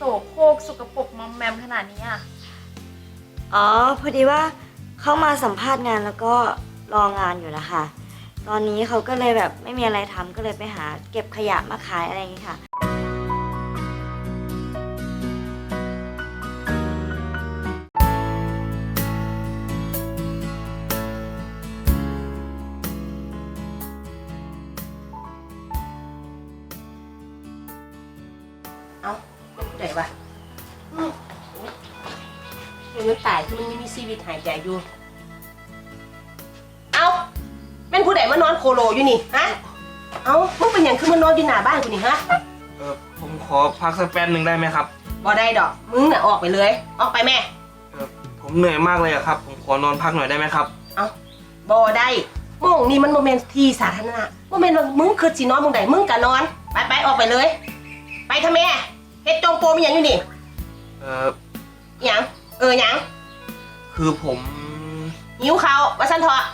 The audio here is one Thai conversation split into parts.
โสโครกสกปรกมอมแมมขนาดนี้อะ อ๋อ พอดีว่าเขามาสัมภาษณ์งานแล้วก็รองานอยู่นะคะ ตอนนี้เขาก็เลยแบบไม่มีอะไรทำก็เลยไปหาเก็บขยะมาขายอะไรอย่างนี้ค่ะ ยังไม่ตายคือมันยังมีชีวิตหายใจอยู่ เอ้าเป็นผู้ใดมานอนโคโลอยู่นี่ฮะ เอ้ามึงเป็นหยังคือมานอนอยู่หน้าบ้านกูนี่ฮะเออผมขอพักสักแป๊บหนึ่งได้ไหมครับ บ่ได้ดอก มึงน่ะออกไปเลย ออกไปแม่ เออผมเหนื่อยมากเลยอะครับ ผมขอนอนพักหน่อยได้ไหมครับ เอ้าบ่ได้โมงนี่มันโมเมนต์ที่สาธารณะโมเมนต์ว่ามึงคือสินอนมึงใดมึงกะนอน ไปไปออกไปเลย ไปทำแม่เฮ็ดจงโปมอหย่างอยู่นี่เออหยัง เออหยังคือผมหิวเขาวว่าสันเถอะ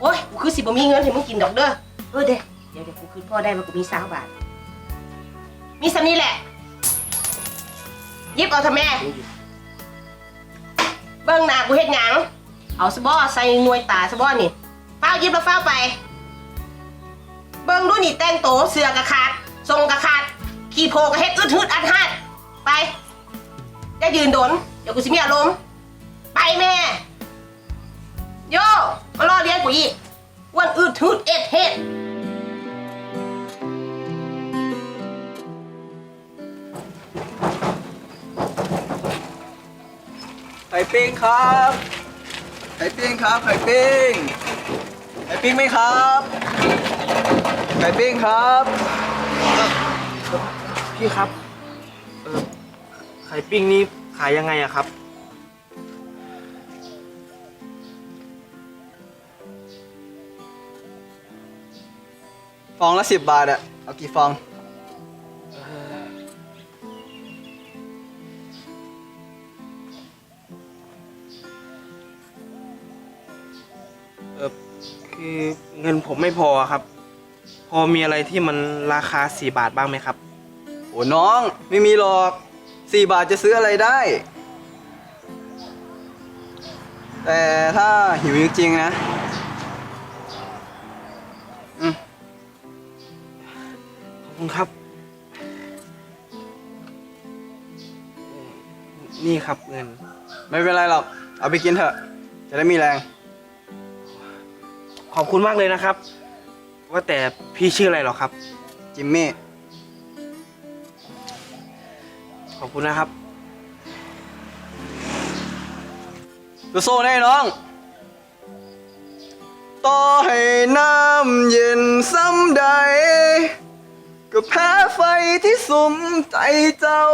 โอ้ยกูคือสิบ่มีเงินให้มึงกินดอกเด้อเออเด้เดี๋ยวเดี๋ยวกูคืนพ่อได้ว่ากูมีสาวบาท มีสำนี้แหละหยิบเอาเถอะแม่ เบิ่งหน้ากูเฮ็ดหยัง เอาสะบอใส่หน่วยตาสะบอนี่ฟ้าวหยิบแล้วฟ้าวไป เบิ่งดูนี่แต่งโตวเสื้อกะขาดทรงกะขาด ขี่โพกะเฮ็ดอึดฮึดอัดหัดไปอย่ายืนโดน เดี๋ยวกูสิมีอารมณ์ไปแม่ โยมารอเลี้ยงกูอีกอ้วันอืดทืดเอ็ดเฮ็ดไข่ปิ้งครับ ไข่ปิ้งครับ ไข่ปิ้ง ไข่ปิ้งไหมครับ ไข่ปิ้งครับ พี่ครับ เออไข่ปิ้งนี่ ขายยังไงอะครับ ฟองละสิบบาทอะเอากี่ฟอง เออคือเงินผมไม่พอครับ พอมีอะไรที่มันราคาสี่บาทบ้างไหมครับ โอ้น้อง ไม่มีหรอก สี่บาทจะซื้ออะไรได้ แต่ถ้าหิวจริงๆนะอืมขอบคุณครับเอ่อนี่ครับเงิน ไม่เป็นไรหรอก เอาไปกินเถอะ จะได้มีแรง ขอบคุณมากเลยนะครับ ว่าแต่พี่ชื่ออะไรหรอครับ จิมมี่ อบคุณนะครับโซ่ได้น้อง ต่อให้น้ำเย็นซ้ำใด ก็แพ้ไฟที่สุมใจเจ้า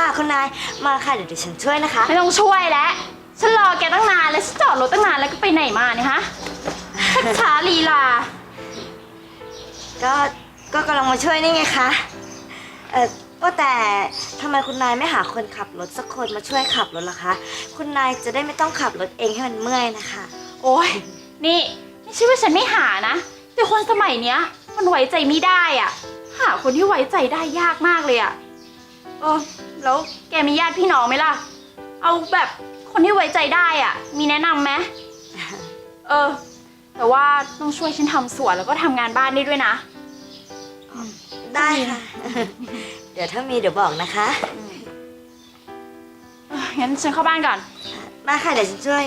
ค่ะคุณนาย มาค่ะเดี๋ยวดิฉันช่วยนะคะ ไม่ต้องช่วยแล้วฉันรอแกตั้งนานแล้วฉันจอดรถตั้งนานแล้วก็ไปไหนมาเนี่ยฮะชักช้าลีลา ก็ก็กำลังมาช่วยนี่ไงคะเออว่าแต่ทำไมคุณนายไม่หาคนขับรถสักคนมาช่วยขับรถล่ะคะ คุณนายจะได้ไม่ต้องขับรถเองให้มันเมื่อยนะคะ โอ้ยนี่ไม่ใช่ว่าฉันไม่หานะ แต่คนสมัยเนี้ย มันไว้ใจไม่ได้อะหาคนที่ไว้ใจได้ยากมากเลยอะ เออแล้วแกมีญาติพี่น้องไหมล่ะ เอาแบบคนที่ไว้ใจได้อะมีแนะนำไหมเออ แต่ว่าต้องช่วยฉันทำสวนแล้วก็ทำงานบ้านได้ด้วยนะ ได้ค่ะ เดี๋ยวถ้ามีเดี๋ยวบอกนะคะเอองั้นฉันเข้าบ้านก่อน มาค่ะเดี๋ยวฉันช่วย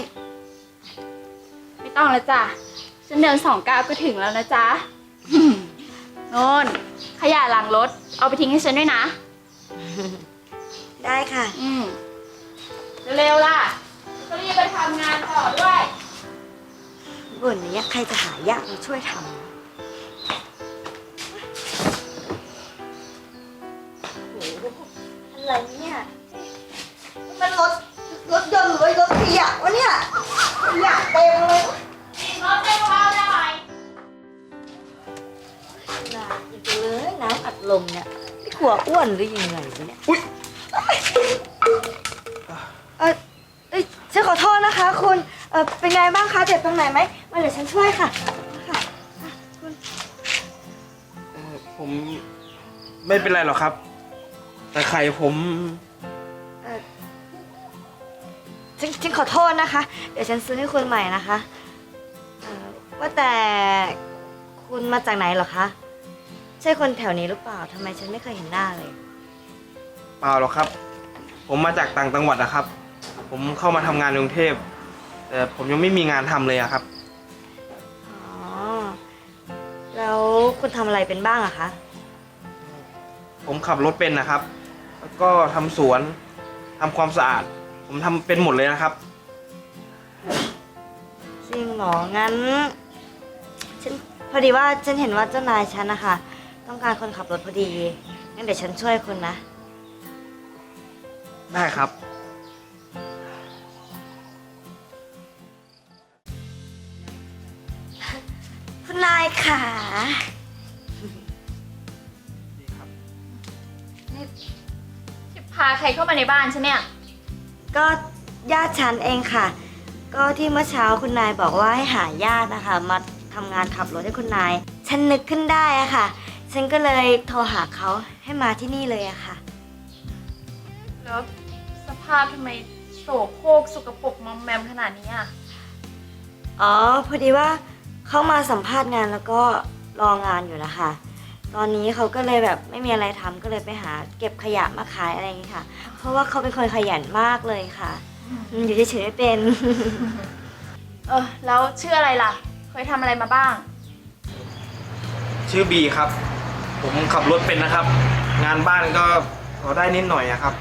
ไม่ต้องแล้วจ้ะ ฉันเดินสองก้าวก็ถึงแล้วนะจ๊ะ โน่นขยะหลังรถ เอาไปทิ้งให้ฉันด้วยนะ ได้ค่ะ อืมเร็วล่ะก็รีบไปทำงานต่อด้วยบ่นเนี้ยใครจะหายากมาช่วยทำ อะไรเนี่ยมันรถรถยนต์หรือรถขยะวะเนี่ยขยะเต็มเลยรถเต็ม่พอได้ น่าอีเลยน้ำอัดลมเนี่ย ลัวอ้วนหรือยังไงวะเนี่ยอุ๊ยเออเอ้ยฉันขอโทษนะคะคุณเออเป็นไงบ้างคะเจ็บตรงไหนไหมมาเดี๋ยวฉันช่วยค่ะค่ะอะคุณเอ่อผมไม่เป็นไรหรอกครับ แต่ไข่ผมเออฉันฉันขอโทษนะคะ เดี๋ยวฉันซื้อให้คุณใหม่นะคะเออว่าแต่คุณมาจากไหนเหรอคะ ใช่คนแถวนี้หรือเปล่าทำไมฉันไม่เคยเห็นหน้าเลย เปล่าหรอกครับ ผมมาจากต่างจังหวัดนะครับ ผมเข้ามาทำงานในกรุงเทพแต่ผมยังไม่มีงานทำเลยอะครับ อ๋อ แล้วคุณทำอะไรเป็นบ้างอะคะ ผมขับรถเป็นนะครับ แล้วก็ทำสวนทำความสะอาด ผมทำเป็นหมดเลยนะครับ จริงเหรอ งั้น ฉันพอดีว่าฉันเห็นว่าเจ้านายฉันนะคะ ต้องการคนขับรถพอดี งั้นเดี๋ยวฉันช่วยคุณนะ ได้ครับ คุณนายค่ะนี่ที่พาใครเข้ามาในบ้านฉันเนี่ย ก็ญาติฉันเองค่ะ ก็ที่เมื่อเช้าคุณนายบอกว่าให้หาญาตินะคะ มาทำงานขับรถให้คุณนาย ฉันนึกขึ้นได้อะค่ะ ฉันก็เลยโทรหาเขาให้มาที่นี่เลยอะค่ะ แล้วสภาพทำไมโสโครกสกปรกมอมแมมขนาดนี้อะ อ๋อ พอดีว่าเขามาสัมภาษณ์งานแล้วก็รองานอยู่นะคะ ตอนนี้เขาก็เลยแบบไม่มีอะไรทำก็เลยไปหา เก็บขยะมาขายอะไรอย่างนี้ค่ะ เพราะว่าเขาเป็นคนขยันมากเลยค่ะอืมอยู่เฉยๆไม่เป็น เออ แล้วชื่ออะไรล่ะ เคยทำอะไรมาบ้าง ชื่อบีครับ ผมขับรถเป็นนะครับ งานบ้านก็พอได้นิดหน่อยอะครับ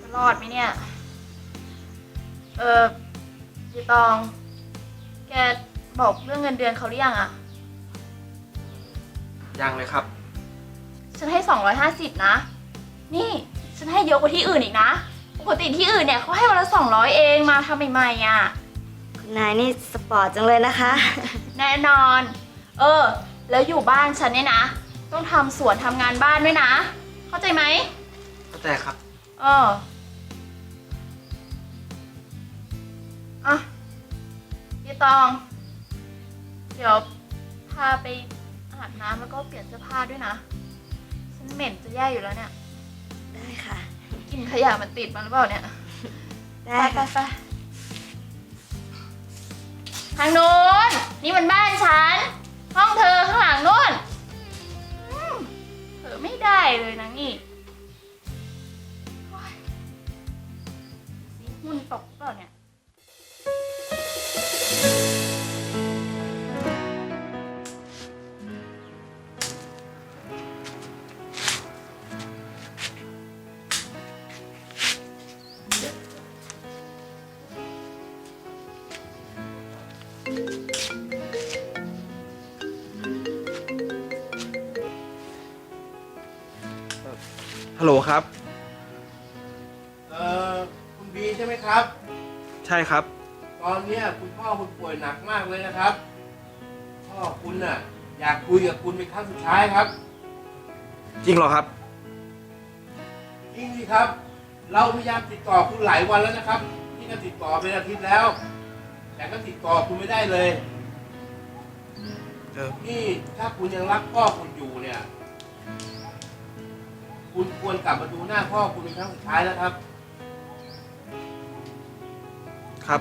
จะรอดไหมเนี่ย เออยีตอง แกบอกเรื่องเงินเดือนเขาหรือยังอะยังเลยครับ ฉันให้ 250 นะ นี่ฉันให้เยอะกว่าที่อื่นอีกนะ ปกติที่อื่นเนี่ยเขาให้วันละ 200 เองมาทำใหม่ๆอะคุณนายนี่สปอร์ตจังเลยนะคะ แน่นอน เออ แล้วอยู่บ้านฉันเนี่ยนะ ต้องทำสวนทำงานบ้านด้วยนะ เข้าใจไหม เข้าใจครับ เอออะพี่ตอง เดี๋ยวพาไปอาบน้ำแล้วก็เปลี่ยนเสื้อผ้าด้วยนะ ฉันเหม็นจะแย่อยู่แล้วเนี่ย ได้ค่ะ กลินขยะมันติดมาหรือเปล่าเนี่ย ได้ไปไปค่ะ ไปทางนู้นนี่มันบ้านฉัน ห้องเธอข้างหลังนู่นอืมเผลอไม่ได้เลยนะนี่โอ๊ยสีหุ่นตกหรือเปล่าเนี่ย โหลครับ เอ่อคุณบีใช่ไหมครับ ใช่ครับ ตอนเนี้ยคุณพ่อคุณป่วยหนักมากเลยนะครับ พ่อคุณน่ะ อยากคุยกับคุณเป็นครั้งสุดท้ายครับจริงเหรอครับ จริงสิครับ เราพยายามติดต่อคุณหลายวันแล้วนะครับที่ก็ติดต่อเป็นอาทิตย์แล้ว แต่ก็ติดต่อคุณไม่ได้เลย เออนี่ถ้าคุณยังรักพ่อคุณอยู่เนี่ย คุณควรกลับมาดูหน้าพ่อคุณเป็นครั้งสุดท้ายแล้วครับ ครับ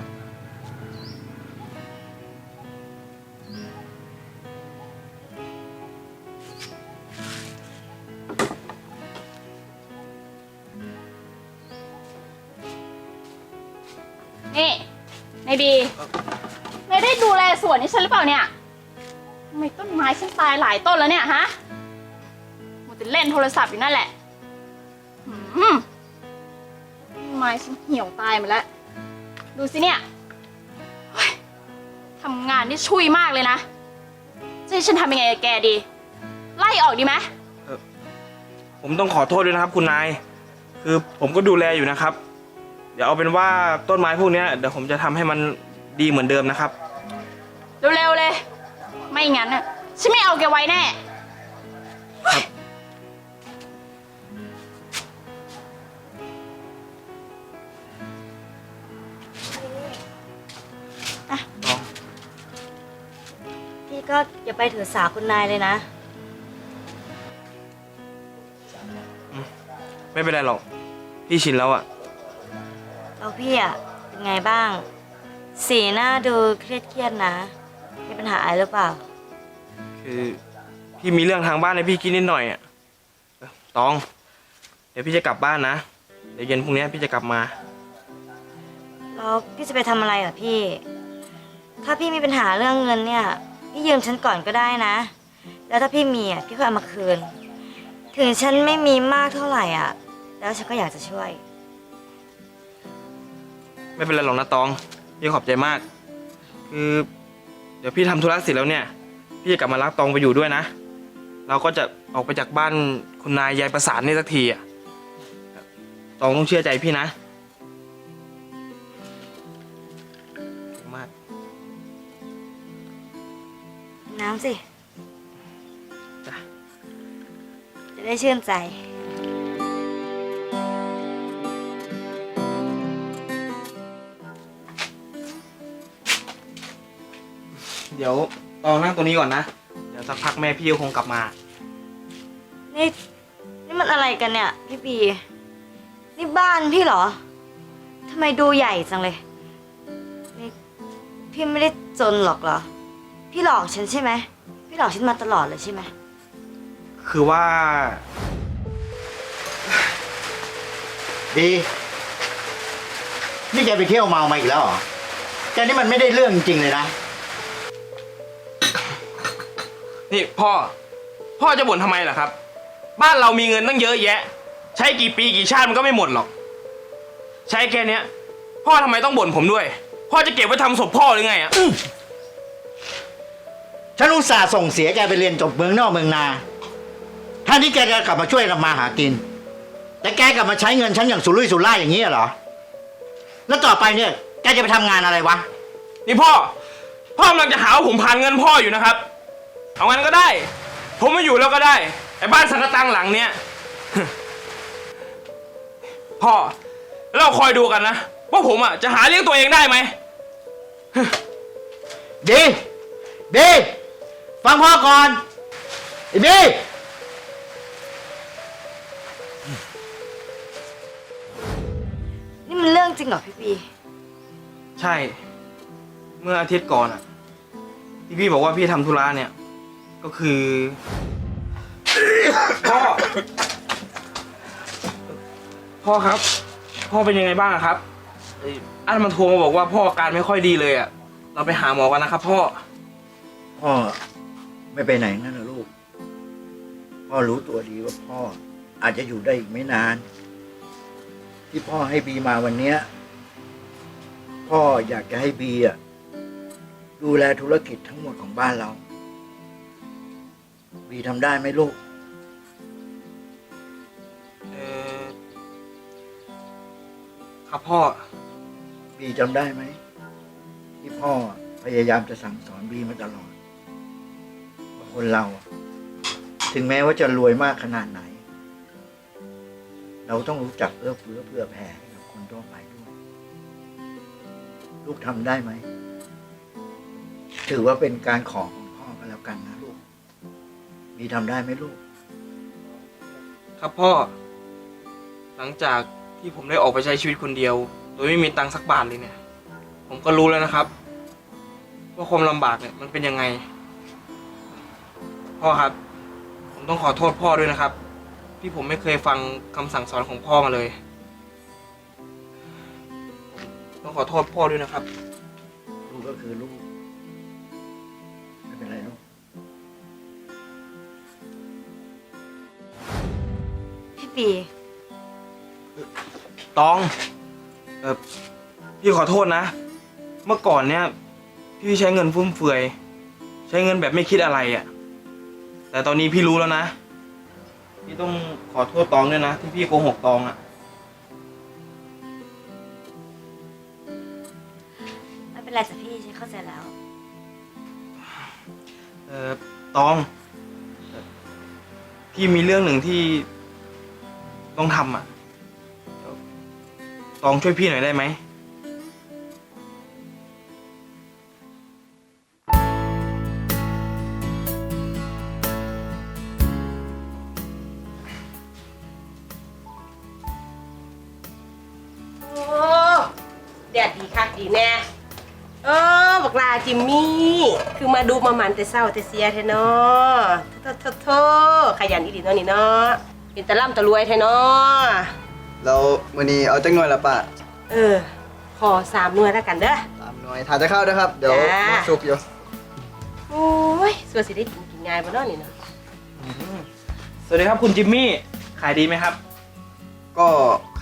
นี่นายบีไม่ได้ดูแลสวนให้ฉันหรือเปล่าเนี่ยทำไมต้นไม้ฉันตายหลายต้นแล้วเนี่ยฮะมัวแต่เล่นโทรศัพท์อยู่นั่นแหละ หืมต้นไม้ฉันเหี่ยวตายหมดแล้ว ดูสิเนี่ยเฮ้ยทำงานนี่ชุยมากเลยนะจะให้ฉันทำยังไงกับแกดี ไล่ออกดีไหมผมต้องขอโทษด้วยนะครับ คุณนาย คือผมก็ดูแลอยู่นะครับ เดี๋ยวเอาเป็นว่าต้นไม้พวกเนี้ยเดี๋ยวผมจะทำให้มันดีเหมือนเดิมนะครับ เร็วๆเลย ไม่งั้นน่ะฉันไม่เอาแกไว้แน่ตอง ก็อย่าไปถือสาคุณนายเลยนะ ไม่เป็นไรหรอก พี่ชินแล้วอะแล้วพี่อะเป็นไงบ้าง สีหน้าดูเครียดเครียดๆนะ มีปัญหาอะไรหรือเปล่า คือพี่มีเรื่องทางบ้านให้พี่คิดนิดหน่อยอะเออตอง เดี๋ยวพี่จะกลับบ้านนะ เดี๋ยวเย็นพรุ่งนี้พี่จะกลับมา แล้วพี่จะไปทำอะไรเหรอพี่ ถ้าพี่มีปัญหาเรื่องเงินเนี่ย พี่ยืมฉันก่อนก็ได้นะ แล้วถ้าพี่มีอะพี่ก็เอามาคืน ถึงฉันไม่มีมากเท่าไหร่อะ แล้วฉันก็อยากจะช่วย ไม่เป็นไรหรอกนะตองพี่ขอบใจมาก คือ เดี๋ยวพี่ทำธุระเสร็จแล้วเนี่ย พี่จะกลับมารับตองไปอยู่ด้วยนะ เราก็จะออกไปจากบ้านคุณนายยายประสานนี่สักทีอะตองต้องเชื่อใจพี่นะ น้ำสิ จ้ะ จะได้ชื่นใจ เดี๋ยวตองนั่งตัวนี้ก่อนนะ เดี๋ยวสักพักแม่พี่ก็คงกลับมา นี่ นี่มันอะไรกันเนี่ย พี่ปี นี่บ้านพี่เหรอ ทำไมดูใหญ่จังเลย นี่ พี่ไม่ได้จนหรอกเหรอ พี่หลอกฉันใช่ไหม พี่หลอกฉันมาตลอดเลยใช่ไหม คือว่า ดี นี่แกไปเที่ยวเมามาอีกแล้วเหรอ แกนี่มันไม่ได้เรื่องจริงๆเลยนะ นี่พ่อ พ่อจะบ่นทำไมล่ะครับ บ้านเรามีเงินตั้งเยอะแยะ ใช้กี่ปีกี่ชาติมันก็ไม่หมดหรอก ใช้แค่เนี้ย พ่อทำไมต้องบ่นผมด้วย พ่อจะเก็บไว้ทำศพพ่อหรือไงอะ ฉันอุตส่าห์ส่งเสียแกไปเรียนจบเมืองนอกเมืองนาท่านี้แกจะกลับมาช่วยเรามาหากิน แต่แกกลับมาใช้เงินฉันอย่างสุรุ่ยสุร่ายอย่างนี้เหรอ แล้วต่อไปเนี่ยแกจะไปทำงานอะไรวะ นี่พ่อ พ่อกำลังจะหาว่าผมผ่านเงินพ่ออยู่นะครับ เอางั้นก็ได้ ผมไม่อยู่แล้วก็ได้ไอ้บ้านสังกะตังหลังเนี้ย พ่อแล้วเราคอยดูกันนะ ว่าผมอะจะหาเลี้ยงตัวเองได้ไหม ดีบี ฟังพ่อก่อนไอ้บีนี่มันเรื่องจริงเหรอพี่ปีใช่ เมื่ออาทิตย์ก่อนอะที่พี่บอกว่าพี่ทำธุระเนี่ย ก็คือ พ่อ พ่อครับ พ่อเป็นยังไงบ้างอะครับเอ้ยอันมันโทรมาบอกว่าพ่ออาการไม่ค่อยดีเลยอะ เราไปหาหมอกันนะครับพ่อ พ่อ ไม่ไปไหนนั่นนะลูก พ่อรู้ตัวดีว่าพ่อ อาจจะอยู่ได้อีกไม่นาน ที่พ่อให้บีมาวันเนี้ย พ่ออยากจะให้บีอะดูแลธุรกิจทั้งหมดของบ้านเรา บีทำได้ไหมลูก เออครับพ่อ บีจำได้ไหมที่พ่อพยายามจะสั่งสอนบีมาตลอดว่า คนเรา ถึงแม้ว่าจะรวยมากขนาดไหน เราต้องรู้จักเอื้อเฟื้อเพื่อแผ่ให้กับคนทั่วไปด้วย ลูกทำได้ไหม ถือว่าเป็นการขอของพ่อก็แล้วกันนะลูกบีทำได้ไหมลูก ครับพ่อ หลังจากที่ผมได้ออกไปใช้ชีวิตคนเดียว โดยไม่มีตังค์สักบาทเลยเนี่ย ผมก็รู้แล้วนะครับ ว่าความลำบากเนี่ยมันเป็นยังไง พ่อครับ ผมต้องขอโทษพ่อด้วยนะครับ ที่ผมไม่เคยฟังคำสั่งสอนของพ่อมาเลยผมต้องขอโทษพ่อด้วยนะครับ ลูกก็คือลูก ไม่เป็นไรลูกพี่ปี ตอง เออพี่ขอโทษนะ เมื่อก่อนเนี่ย พี่ใช้เงินฟุ่มเฟือย ใช้เงินแบบไม่คิดอะไรอะ่ะ แต่ตอนนี้พี่รู้แล้วนะ พี่ต้องขอโทษตองด้วยนะ ที่พี่โกหกตองอะ่ะไม่เป็นไรจ้ะพี่ฉันเข้าใจแล้ว เออตองเอ่อพี่มีเรื่องหนึ่งที่ต้องทำอะเดี๋ยวตองช่วยพี่หน่อยได้ไหม บักลาจิมมี่ คือมาดูมามันแต่เศร้าแต่เสียแท้เนาะโทษโทษโทษขยันอีดีเนาะนี่เนาะเป็นตะล่ำตะรวยแท้เนาะแล้ววันนี้เอาจังหน่วยละป้าเออ ขอสามหน่วยแล้วกันเด้อสามหน่วยทานจะเข้านะครับ เดี๋ยวจ้าน้ำซุปอยู่โอ้ยส่วนสิได้กินกินง่ายบ่เนาะนี่เนาะสวัสดีครับคุณจิมมี่ ขายดีไหมครับ ก็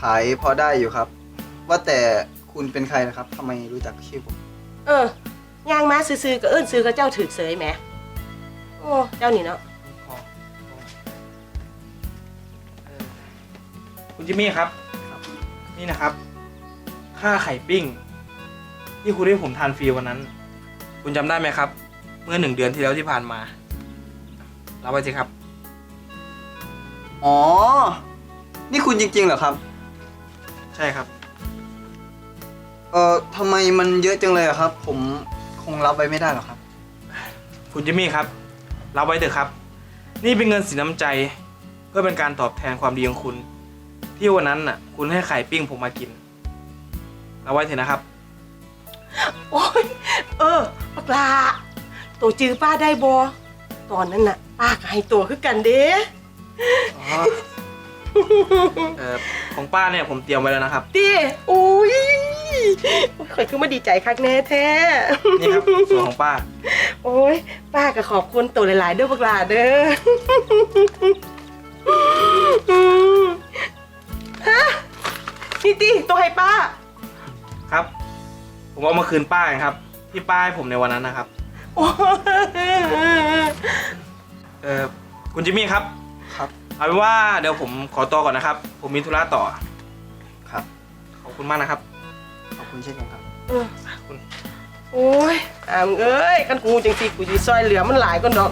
ขายพอได้อยู่ครับ ว่าแต่คุณเป็นใครนะครับทำไมรู้จักชื่อผม เออ ย่างมาซื้อๆก็เอิ้นซื้อก็เจ้าถือเสยแหมโอ้เจ้านี่เนาะคุณจิมมี่ครับ นี่นะครับ ค่าไข่ปิ้ง ที่คุณให้ผมทานฟรีวันนั้น คุณจำได้ไหมครับ เมื่อหนึ่งเดือนที่แล้วที่ผ่านมารับไว้สิครับ อ๋อ นี่คุณจริงๆเหรอครับ ใช่ครับ เอ่อทำไมมันเยอะจังเลยอะครับ ผม คงรับไว้ไม่ได้หรอกครับ คุณจิมมี่ครับรับไว้เถอะครับ นี่เป็นเงินสินน้ำใจ เพื่อเป็นการตอบแทนความดีของคุณ ที่วันนั้นน่ะ คุณให้ไข่ปิ้งผมมากินรับไว้เถอะนะครับ โอ้ยเออปากลาตัวจื้อป้าได้บ่ตอนนั้นน่ะป้าก็ให้ตัวคือกันเด้ อ๋อ เออ ของป้าเนี่ยผมเตรียมไว้แล้วนะครับติอุ้ยข่อยคือมาดีใจคักแน่แท้ นี่ครับส่วนของป้า โอ้ยป้าก็ขอบคุณตัวหลายๆเด้อพวกหลาเด้อฮะนี่ติตัวให้ป้า ครับ ผมเอามาคืนป้าไงครับ ที่ป้าให้ผมในวันนั้นนะครับ โอ้ยเออคุณจิมมี่ครับ ครับ เอาเป็นว่าเดี๋ยวผมขอตัวก่อนนะครับ ผมมีธุระต่อ ครับ ขอบคุณมากนะครับ ขอบคุณเช่นกันครับคุณ โอ้ยอามเอ้ยกันกูจังสิกูจีซอยเหลือมันหลายก็ดอก